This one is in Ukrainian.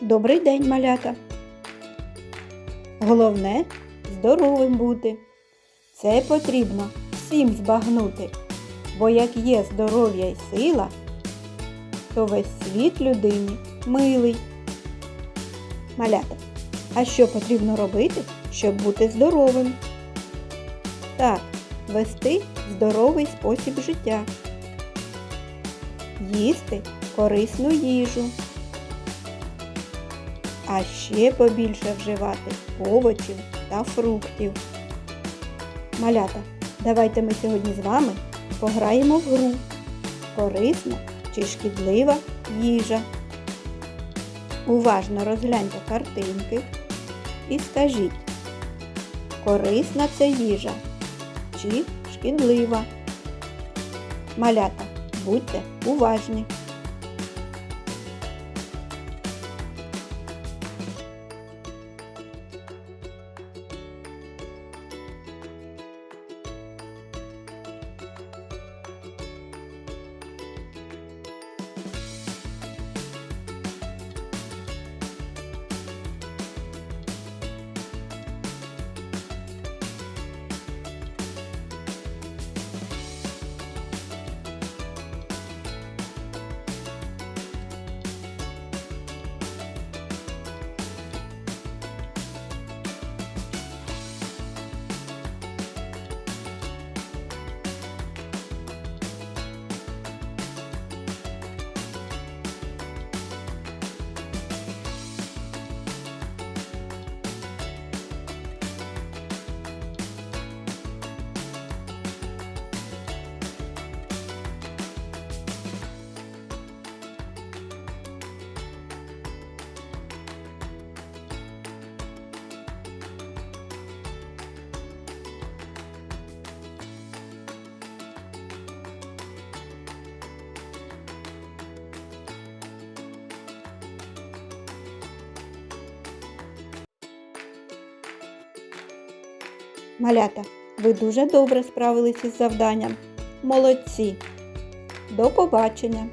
Добрий день, малята. Головне здоровим бути. Це потрібно всім збагнути, бо як є здоров'я й сила, то весь світ людині милий. Малята, а що потрібно робити, щоб бути здоровим? Так, вести здоровий спосіб життя, їсти корисну їжу, а ще побільше вживати овочів та фруктів. Малята, давайте ми сьогодні з вами пограємо в гру. Корисна чи шкідлива їжа. Уважно розгляньте картинки і скажіть, корисна це їжа чи шкідлива. Малята, будьте уважні. Малята, ви дуже добре справилися із завданням. Молодці! До побачення!